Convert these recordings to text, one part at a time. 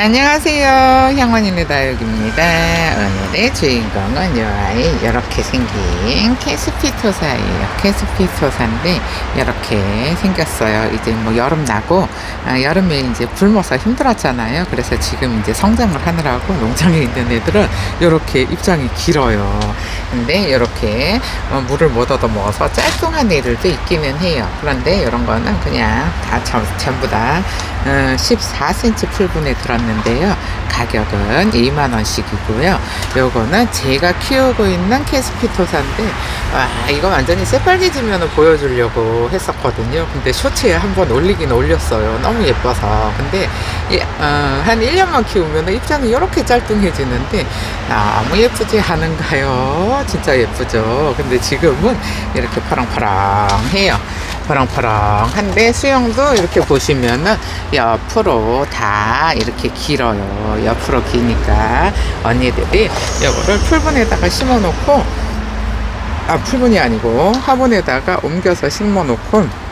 안녕하세요. 향원이네 다육입니다. 오늘의 주인공은 요 아이 이렇게 생긴 캐스피토사예요. 캐스피토사인데 이렇게 생겼어요. 이제 뭐 여름 나고 아, 여름에 이제 굶어서 힘들었잖아요. 그래서 지금 이제 성장을 하느라고 농장에 있는 애들은 이렇게 입장이 길어요. 근데 이렇게 어, 물을 못 얻어 먹어서 짤뚱한 애들도 있기는 해요. 그런데 이런 거는 그냥 다 전- 전부 다 어, 14cm 풀분에 들었는데요. 가격은 2만원씩이고요. 요거는 제가 키우고 있는 캐스피토사인데, 와, 이거 완전히 새빨개지면 보여주려고 했었거든요. 근데 쇼츠에 한번 올리긴 올렸어요. 너무 예뻐서. 근데, 이, 어, 한 1년만 키우면 입장이 이렇게 짤뚱해지는데, 너무 예쁘지 않은가요? 진짜 예쁘죠? 근데 지금은 이렇게 파랑파랑해요. 파랑파랑한데 수영도 이렇게 보시면은 옆으로 다 이렇게 길어요. 옆으로 기니까 언니들이 이거를 풀분에다가 심어 놓고 아 풀분이 아니고 화분에다가 옮겨서 심어 놓고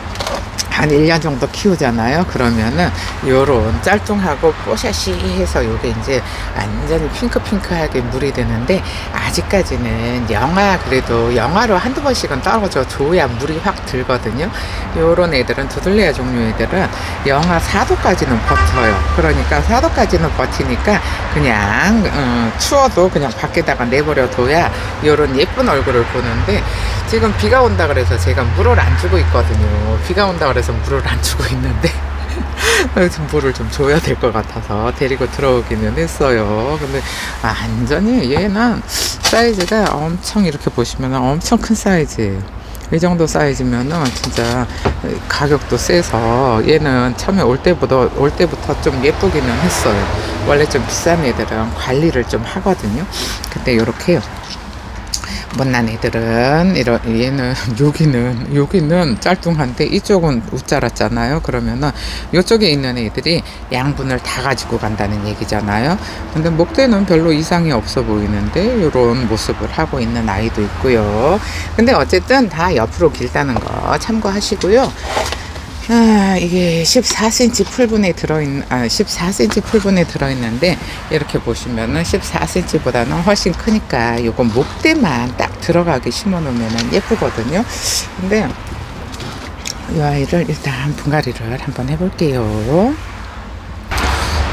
한 1년 정도 키우잖아요. 그러면은 요런 짤뚱하고 뽀샤시 해서 요게 이제 완전히 핑크핑크하게 물이 되는데 아직까지는 영하 그래도 영하로 한두 번씩은 떨어져 줘야 물이 확 들거든요. 요런 애들은 두들레아 종류 애들은 영하 4도까지는 버텨요. 그러니까 4도까지는 버티니까 그냥 어, 추워도 그냥 밖에다가 내버려 둬야 요런 예쁜 얼굴을 보는데 지금 비가 온다 그래서 제가 물을 안 주고 있거든요. 비가 온다 그래서 물을 안 주고 있는데 좀 물을 좀 줘야 될 것 같아서 데리고 들어오기는 했어요. 근데 완전히 얘는 사이즈가 엄청 이렇게 보시면 엄청 큰 사이즈예요. 이 정도 사이즈면은 진짜 가격도 세서 얘는 처음에 올 때부터 올 때부터 좀 예쁘기는 했어요. 원래 좀 비싼 애들은 관리를 좀 하거든요. 근데 이렇게 못난 애들은 이런 얘는 여기는 여기는 짤뚱한데 이쪽은 웃자랐잖아요. 그러면은 이쪽에 있는 애들이 양분을 다 가지고 간다는 얘기잖아요. 근데 목대는 별로 이상이 없어 보이는데 이런 모습을 하고 있는 아이도 있고요. 근데 어쨌든 다 옆으로 길다는 거 참고하시고요. 아, 이게 14cm 풀분에 들어있는, 아, 14cm 풀분에 들어있는데, 이렇게 보시면은 14cm보다는 훨씬 크니까, 요건 목대만 딱 들어가게 심어 놓으면 예쁘거든요. 근데, 이 아이를 일단 분갈이를 한번 해볼게요.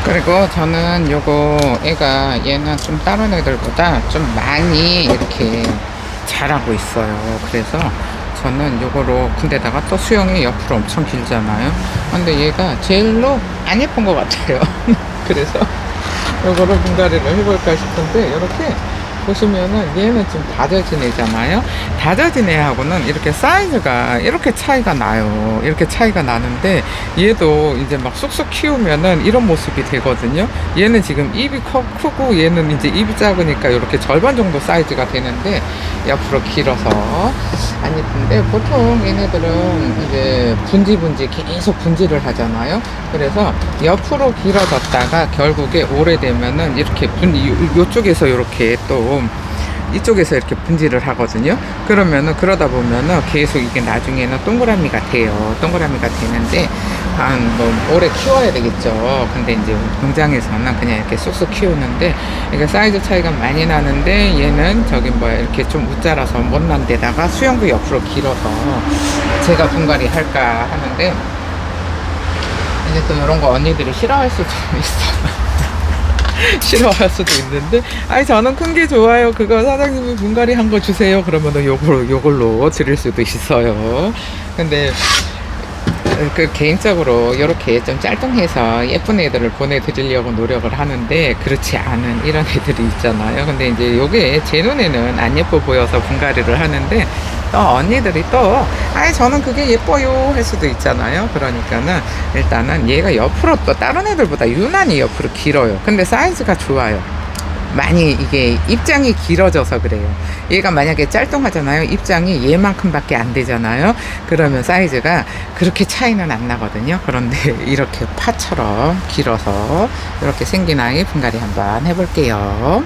그리고 저는 요거 애가 얘는 좀 다른 애들보다 좀 많이 이렇게 자라고 있어요. 그래서 저는 요거로 근데다가 또 수영이 옆으로 엄청 길잖아요. 근데 얘가 제일로 안 예쁜 것 같아요. 그래서 요거를 분갈이를 해볼까 싶은데 이렇게 보시면은 얘는 좀 다져진 애잖아요. 다져진 애하고는 이렇게 사이즈가 이렇게 차이가 나요. 이렇게 차이가 나는데 얘도 이제 막 쑥쑥 키우면은 이런 모습이 되거든요. 얘는 지금 입이 커, 크고 얘는 이제 입이 작으니까 이렇게 절반 정도 사이즈가 되는데 옆으로 길어서 안 예쁜데 보통 얘네들은 이제 분지분지 계속 분지를 하잖아요. 그래서 옆으로 길어졌다가 결국에 오래되면은 이렇게 분, 요, 요쪽에서 이렇게 또 이쪽에서 이렇게 분지를 하거든요. 그러면은 그러다 보면은 계속 이게 나중에는 동그라미가 돼요. 동그라미가 되는데 한 뭐 오래 키워야 되겠죠. 근데 이제 농장에서는 그냥 이렇게 쑥쑥 키우는데 이게 사이즈 차이가 많이 나는데 얘는 저기 뭐야 이렇게 좀 웃자라서 못난 데다가 수영도 옆으로 길어서 제가 분갈이 할까 하는데 이제 또 이런 거 언니들이 싫어할 수도 있어. 싫어할 수도 있는데. 아니 저는 큰 게 좋아요. 그거 사장님이 분갈이 한 거 주세요. 그러면은 요걸로 요걸로 드릴 수도 있어요. 근데 그 개인적으로 이렇게 좀 짤뚱해서 예쁜 애들을 보내드리려고 노력을 하는데 그렇지 않은 이런 애들이 있잖아요. 근데 이제 요게 제 눈에는 안 예뻐 보여서 분갈이를 하는데 또 언니들이 또 아니 저는 그게 예뻐요 할 수도 있잖아요. 그러니까는 일단은 얘가 옆으로 또 다른 애들보다 유난히 옆으로 길어요. 근데 사이즈가 좋아요. 많이 이게 입장이 길어져서 그래요. 얘가 만약에 짤뚱하잖아요. 입장이 얘만큼밖에 안 되잖아요. 그러면 사이즈가 그렇게 차이는 안 나거든요. 그런데 이렇게 파처럼 길어서 이렇게 생긴 아이 분갈이 한번 해볼게요.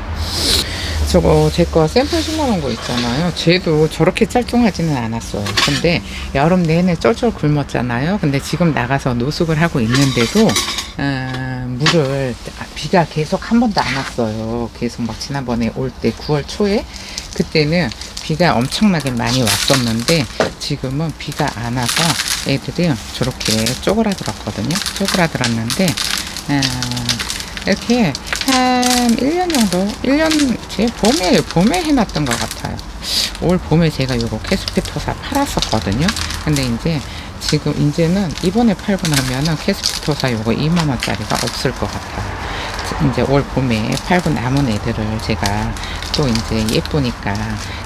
저거 제 거 샘플 심어놓은 거 있잖아요. 쟤도 저렇게 짤뚱하지는 않았어요. 근데 여름 내내 쫄쫄 굶었잖아요. 근데 지금 나가서 노숙을 하고 있는데도 어, 물을 아, 비가 계속 한 번도 안 왔어요. 계속 막 지난번에 올 때 9월 초에 그때는 비가 엄청나게 많이 왔었는데 지금은 비가 안 와서 애들이 저렇게 쪼그라들었거든요. 쪼그라들었는데 어, 이렇게 한 1년 정도, 1년, 제 봄에, 봄에 해놨던 것 같아요. 올 봄에 제가 요거 캐스피토사 팔았었거든요. 근데 이제 지금 이제는 이번에 팔고 나면은 캐스피토사 요거 2만원짜리가 없을 것 같아요. 이제 올 봄에 팔고 남은 애들을 제가 또 이제 예쁘니까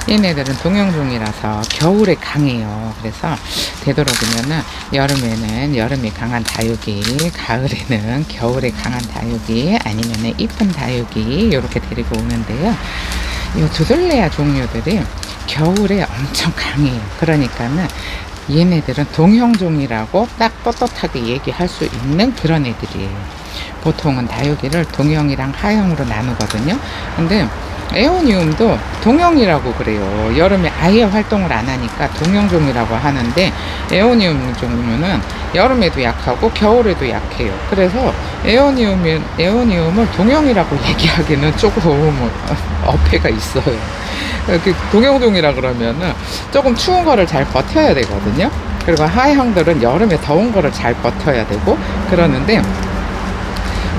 얘네들은 동영종이라서 겨울에 강해요. 그래서 되도록이면은 여름에는 여름에 강한 다육이, 가을에는 겨울에 강한 다육이, 아니면은 이쁜 다육이 이렇게 데리고 오는데요. 이 두들레아 종류들이 겨울에 엄청 강해요. 그러니까는 얘네들은 동형종이라고 딱 떳떳하게 얘기할 수 있는 그런 애들이에요. 보통은 다육이를 동형이랑 하형으로 나누거든요. 근데 에오니움도 동형이라고 그래요. 여름에 아예 활동을 안 하니까 동형종이라고 하는데 에오니움 종류는 여름에도 약하고 겨울에도 약해요. 그래서 에오니움 에오니움을 동형이라고 얘기하기는 조금 어폐가 있어요. 그 동형종이라 그러면은 조금 추운 거를 잘 버텨야 되거든요. 그리고 하형들은 여름에 더운 거를 잘 버텨야 되고 그러는데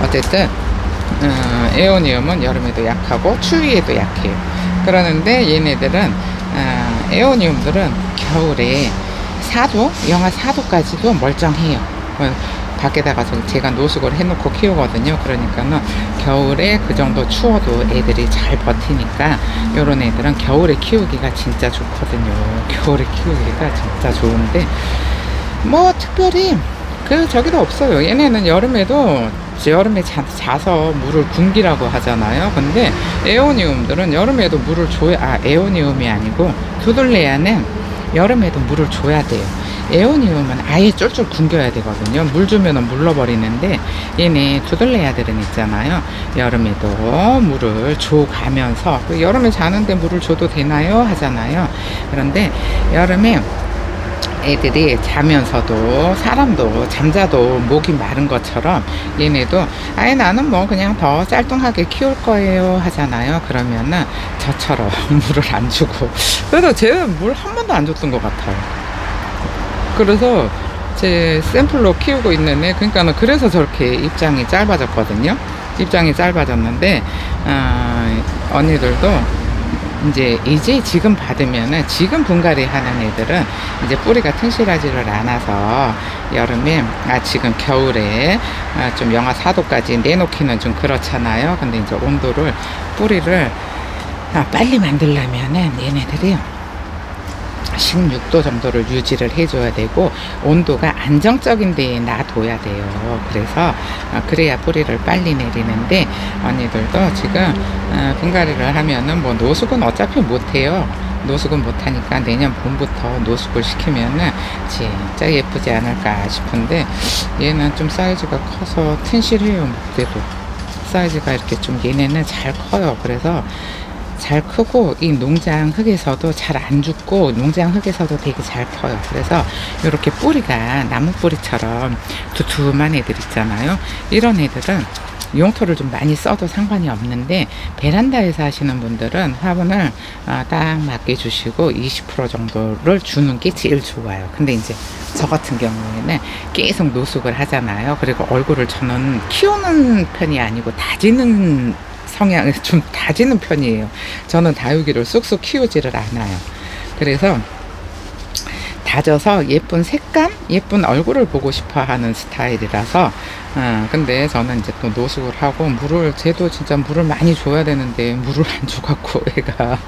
어쨌든 어, 에오니움은 여름에도 약하고 추위에도 약해요. 그러는데 얘네들은 어, 에오니움들은 겨울에 4도, 영하 4도까지도 멀쩡해요. 어, 밖에다가 제가 노숙을 해놓고 키우거든요. 그러니까는 겨울에 그 정도 추워도 애들이 잘 버티니까 요런 애들은 겨울에 키우기가 진짜 좋거든요. 겨울에 키우기가 진짜 좋은데 뭐 특별히 그 저기도 없어요. 얘네는 여름에도 여름에 자, 자서 물을 굶기라고 하잖아요. 근데 에오니움들은 여름에도 물을 줘야 아 에오니움이 아니고 두들레아는 여름에도 물을 줘야 돼요. 에오니움은 아예 쫄쫄 굶겨야 되거든요. 물 주면은 물러버리는데 얘네 두들레아들은 있잖아요. 여름에도 물을 줘 가면서 그 여름에 자는데 물을 줘도 되나요? 하잖아요. 그런데 여름에 애들이 자면서도 사람도 잠자도 목이 마른 것처럼 얘네도 아예 나는 뭐 그냥 더 짤뚱하게 키울 거예요 하잖아요. 그러면은 저처럼 물을 안 주고. 그래도 쟤는 물 한 번도 안 줬던 것 같아요. 그래서 제 샘플로 키우고 있는 애 그러니까는 그래서 저렇게 입장이 짧아졌거든요. 입장이 짧아졌는데 어, 언니들도 이제 이제 지금 받으면은 지금 분갈이 하는 애들은 이제 뿌리가 튼실하지를 않아서 여름에 아 지금 겨울에 아, 좀 영하 4도까지 내놓기는 좀 그렇잖아요. 근데 이제 온도를 뿌리를 아, 빨리 만들려면은 얘네들이 16도 정도를 유지를 해줘야 되고 온도가 안정적인 데에 놔둬야 돼요. 그래서 어, 그래야 뿌리를 빨리 내리는데 언니들도 지금 어, 분갈이를 하면은 뭐 노숙은 어차피 못해요. 노숙은 못하니까 내년 봄부터 노숙을 시키면은 진짜 예쁘지 않을까 싶은데 얘는 좀 사이즈가 커서 튼실해요. 목대도 사이즈가 이렇게 좀 얘네는 잘 커요. 그래서 잘 크고 이 농장 흙에서도 잘 안 죽고 농장 흙에서도 되게 잘 커요. 그래서 이렇게 뿌리가 나무 뿌리처럼 두툼한 애들 있잖아요. 이런 애들은 용토를 좀 많이 써도 상관이 없는데 베란다에서 하시는 분들은 화분을 어, 딱 맞게 주시고 20% 정도를 주는 게 제일 좋아요. 근데 이제 저 같은 경우에는 계속 노숙을 하잖아요. 그리고 얼굴을 저는 키우는 편이 아니고 다지는 성향을 좀 다지는 편이에요. 저는 다육이를 쑥쑥 키우지를 않아요. 그래서 다져서 예쁜 색감, 예쁜 얼굴을 보고 싶어 하는 스타일이라서, 어, 근데 저는 이제 또 노숙을 하고, 물을, 쟤도 진짜 물을 많이 줘야 되는데, 물을 안 줘갖고, 애가.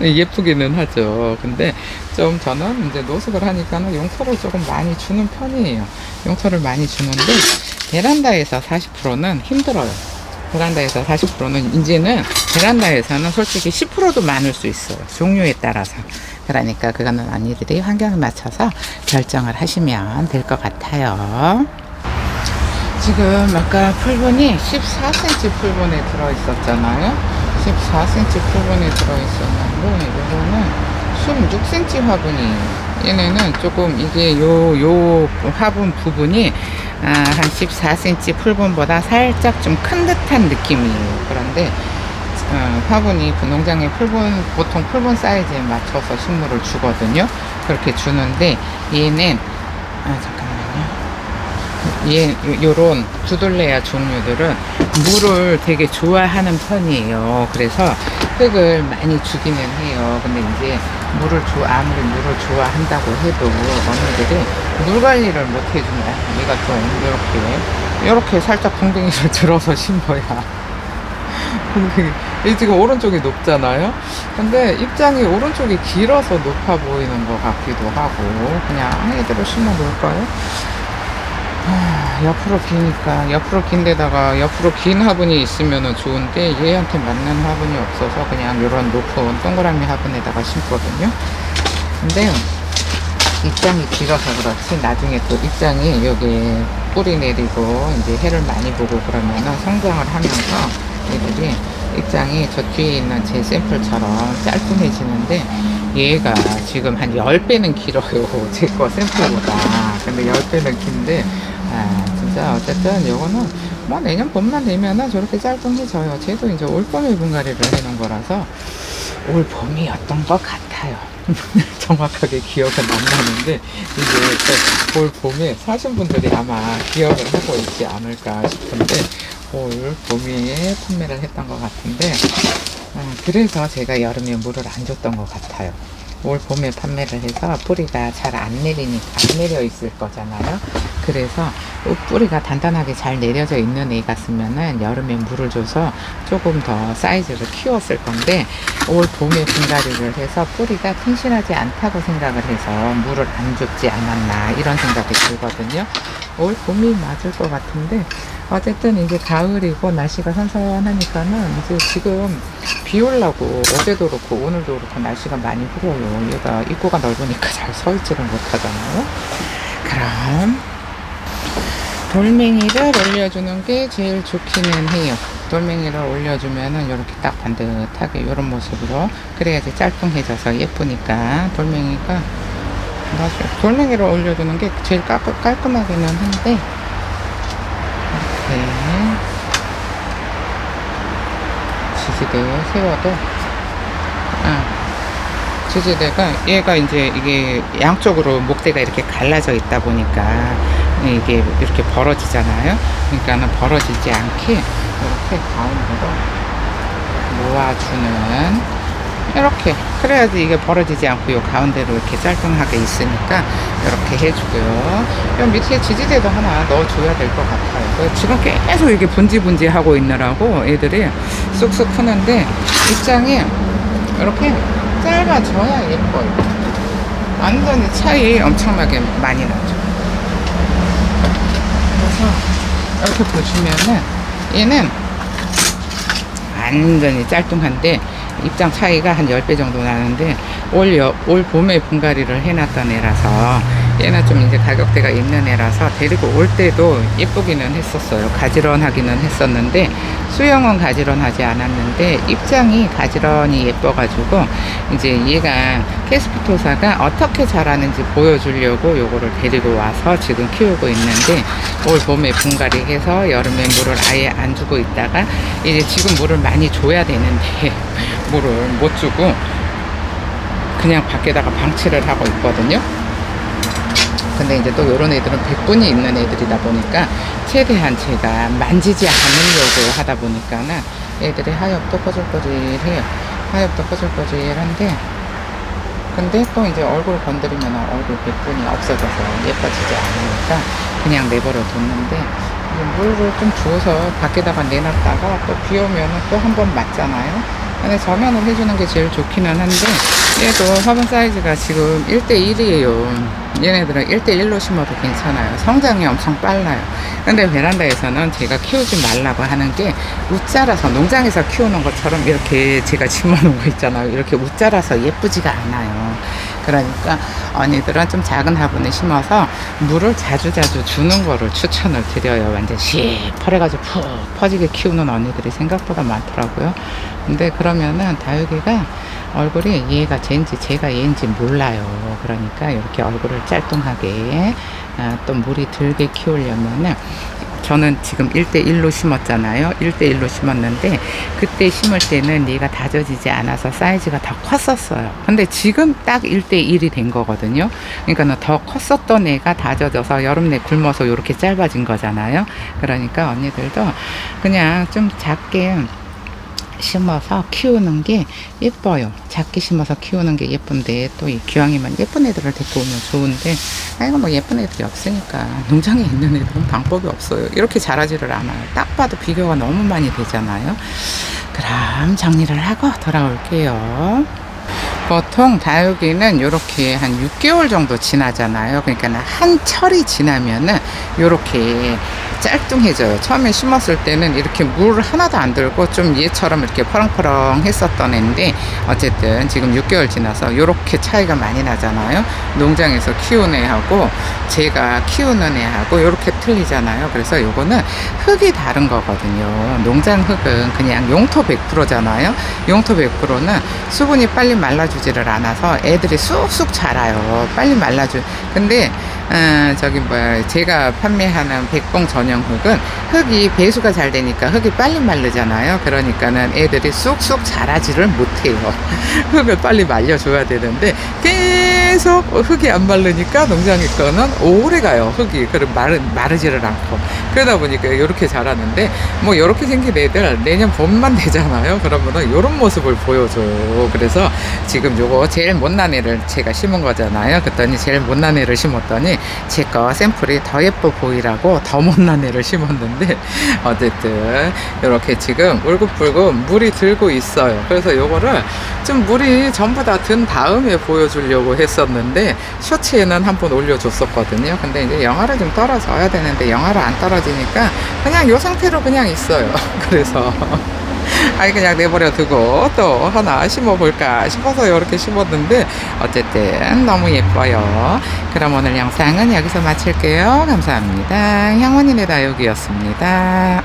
예쁘기는 하죠. 근데 좀 저는 이제 노숙을 하니까는 용토를 조금 많이 주는 편이에요. 용토를 많이 주는데, 베란다에서 40%는 힘들어요. 베란다에서 40%는 이제는 베란다에서는 솔직히 10%도 많을 수 있어요. 종류에 따라서. 그러니까 그거는 언니들이 환경에 맞춰서 결정을 하시면 될 것 같아요. 지금 아까 풀분이 14cm 풀분에 들어있었잖아요. 14cm 풀분에 들어있었는데 이거는 16cm 화분이에요. 얘네는 조금 이게 요, 요 화분 부분이 아, 한 14cm 풀분보다 살짝 좀 큰 듯한 느낌이에요. 그런데 어, 화분이 그 농장의 풀분 보통 풀분 사이즈에 맞춰서 식물을 주거든요. 그렇게 주는데 얘는 아 잠깐만요. 얘 요런 두돌레아 종류들은 물을 되게 좋아하는 편이에요. 그래서 흙을 많이 주기는 해요. 근데 이제 물을 좋아 아무리 물을 좋아한다고 해도 어머니들이 물 관리를 못 해준다. 얘가 좀 이렇게 이렇게 살짝 궁둥이를 들어서 심어야 이 지금 오른쪽이 높잖아요. 근데 입장이 오른쪽이 길어서 높아 보이는 것 같기도 하고 그냥 얘대로 심어 놓을까요? 아, 옆으로 기니까 옆으로 긴 데다가 옆으로 긴 화분이 있으면 좋은데 얘한테 맞는 화분이 없어서 그냥 이런 높은 동그라미 화분에다가 심거든요. 근데 입장이 길어서 그렇지 나중에 또 입장이 여기 뿌리 내리고 이제 해를 많이 보고 그러면은 성장을 하면서 얘들이 입장이 저 뒤에 있는 제 샘플처럼 짧은해지는데 얘가 지금 한 10배는 길어요 제 거 샘플보다 근데 10배는 긴데 아 진짜 어쨌든 요거는 뭐 내년 봄만 되면은 저렇게 짧은해져요 쟤도 이제 올 봄에 분갈이를 해놓은 거라서 올 봄이었던 것 같아요 정확하게 기억은 안 나는데 이제 또올 봄에 사신 분들이 아마 기억을 하고 있지 않을까 싶은데 올 봄에 판매를 했던 것 같은데 아, 그래서 제가 여름에 물을 안 줬던 것 같아요. 올 봄에 판매를 해서 뿌리가 잘 안 내리니까 안 내려 있을 거잖아요. 그래서 뿌리가 단단하게 잘 내려져 있는 애 같으면은 여름에 물을 줘서 조금 더 사이즈를 키웠을 건데 올 봄에 분갈이를 해서 뿌리가 튼실하지 않다고 생각을 해서 물을 안 줬지 않았나 이런 생각이 들거든요. 올 봄이 맞을 것 같은데 어쨌든 이제 가을이고 날씨가 선선하니까는 이제 지금 비 올라고 어제도 그렇고 오늘도 그렇고 날씨가 많이 흐려요. 얘가 입구가 넓으니까 잘 서 있지를 못하잖아요. 그럼 돌멩이를 올려주는 게 제일 좋기는 해요. 돌멩이를 올려주면은 이렇게 딱 반듯하게 이런 모습으로 그래야지 짤뚱해져서 예쁘니까 돌멩이가. 돌멩이를 올려주는 게 제일 깔끔, 깔끔하기는 한데 이렇게 지지대 세워도 아, 지지대가 얘가 이제 이게 양쪽으로 목대가 이렇게 갈라져 있다 보니까 이게 이렇게 벌어지잖아요. 그러니까는 벌어지지 않게 이렇게 가운데로 모아주는 이렇게 그래야지 이게 벌어지지 않고 요 가운데로 이렇게 짤뚱하게 있으니까 이렇게 해주고요. 요 밑에 지지대도 하나 넣어줘야 될 것 같아요. 그 지금 계속 이게 분지분지 하고 있느라고 애들이 쑥쑥 크는데 입장이 이렇게 짧아져야 예뻐요. 완전히 차이 엄청나게 많이 나죠. 그래서 이렇게 보시면은 얘는 완전히 짤뚱한데 입장 차이가 한 10배 정도 나는데 올, 여, 올 봄에 분갈이를 해놨던 애라서 얘는 좀 이제 가격대가 있는 애라서 데리고 올 때도 예쁘기는 했었어요. 가지런하기는 했었는데 수영은 가지런하지 않았는데 입장이 가지런히 예뻐가지고 이제 얘가 캐스피토사가 어떻게 자라는지 보여주려고 요거를 데리고 와서 지금 키우고 있는데 올 봄에 분갈이 해서 여름에 물을 아예 안 주고 있다가 이제 지금 물을 많이 줘야 되는데 물을 못 주고 그냥 밖에다가 방치를 하고 있거든요. 근데 이제 또 이런 애들은 100분이 있는 애들이다 보니까 최대한 제가 만지지 않으려고 하다 보니까는 애들이 하엽도 꼬질꼬질해요. 하엽도 꼬질꼬질한데 근데 또 이제 얼굴 건드리면 얼굴 100분이 없어져서 예뻐지지 않으니까 그냥 내버려 뒀는데 물을 좀 주워서 밖에다가 내놨다가 또 비 오면 또 한 번 맞잖아요. 근데 저면을 해주는 게 제일 좋기는 한데 얘도 화분 사이즈가 지금 1대1이에요. 얘네들은 1대1로 심어도 괜찮아요. 성장이 엄청 빨라요. 근데 베란다에서는 제가 키우지 말라고 하는 게 웃자라서 농장에서 키우는 것처럼 이렇게 제가 심어놓은 거 있잖아요. 이렇게 웃자라서 예쁘지가 않아요 그러니까 언니들은 좀 작은 화분에 심어서 물을 자주자주 주는 거를 추천을 드려요 완전 시퍼래가지고 푹 퍼지게 키우는 언니들이 생각보다 많더라고요 근데 그러면은 다육이가 얼굴이 얘가 쟤인지 제가 얘인지 몰라요. 그러니까 이렇게 얼굴을 짤뚱하게 아, 또 물이 들게 키우려면은 저는 지금 1대1로 심었잖아요. 1대1로 심었는데 그때 심을 때는 얘가 다져지지 않아서 사이즈가 더 컸었어요. 근데 지금 딱 1대1이 된 거거든요. 그러니까 더 컸었던 애가 다져져서 여름 내 굶어서 이렇게 짧아진 거잖아요. 그러니까 언니들도 그냥 좀 작게 심어서 키우는 게 예뻐요. 작게 심어서 키우는 게 예쁜데 또 이 기왕이면 예쁜 애들을 데리고 오면 좋은데 아이고 뭐 예쁜 애들이 없으니까 농장에 있는 애들은 방법이 없어요. 이렇게 자라지를 않아요. 딱 봐도 비교가 너무 많이 되잖아요. 그럼 정리를 하고 돌아올게요. 보통 다육이는 이렇게 한 6개월 정도 지나잖아요. 그러니까 한 철이 지나면은 이렇게 짤뚱해져요. 처음에 심었을 때는 이렇게 물 하나도 안 들고 좀 얘처럼 이렇게 퍼렁퍼렁 했었던 애인데 어쨌든 지금 6개월 지나서 이렇게 차이가 많이 나잖아요. 농장에서 키우는 애하고 제가 키우는 애하고 이렇게 틀리잖아요. 그래서 요거는 흙이 다른 거거든요. 농장 흙은 그냥 용토 100%잖아요. 용토 100%는 수분이 빨리 말라주지를 않아서 애들이 쑥쑥 자라요. 빨리 말라주. 근데 어, 저기 뭐야 제가 판매하는 백봉 전용 흙은 흙이 배수가 잘 되니까 흙이 빨리 마르잖아요. 그러니까는 애들이 쑥쑥 자라지를 못해요. 흙을 빨리 말려줘야 되는데 계속 흙이 안 마르니까 농장에 거는 오래 가요. 흙이 그럼 마르, 마르지를 않고 그러다 보니까 이렇게 자라는데 뭐 이렇게 생긴 애들 내년 봄만 되잖아요. 그러면은 이런 모습을 보여줘요. 그래서 지금 요거 제일 못난 애를 제가 심은 거잖아요. 그랬더니 제일 못난 애를 심었더니 제 거 샘플이 더 예뻐 보이라고 더 못난 애를 심었는데 어쨌든 이렇게 지금 울긋불긋 물이 들고 있어요. 그래서 요거를 좀 물이 전부 다 든 다음에 보여주려고 했 었는데 쇼츠에는 한 번 올려줬었거든요. 근데 이제 영하를 좀 떨어져야 되는데 영하를 안 떨어지니까 그냥 요 상태로 그냥 있어요. 그래서 아이 그냥 내버려 두고 또 하나 심어볼까 싶어서 이렇게 심었는데 어쨌든 너무 예뻐요. 그럼 오늘 영상은 여기서 마칠게요. 감사합니다. 향원이네 다육이었습니다.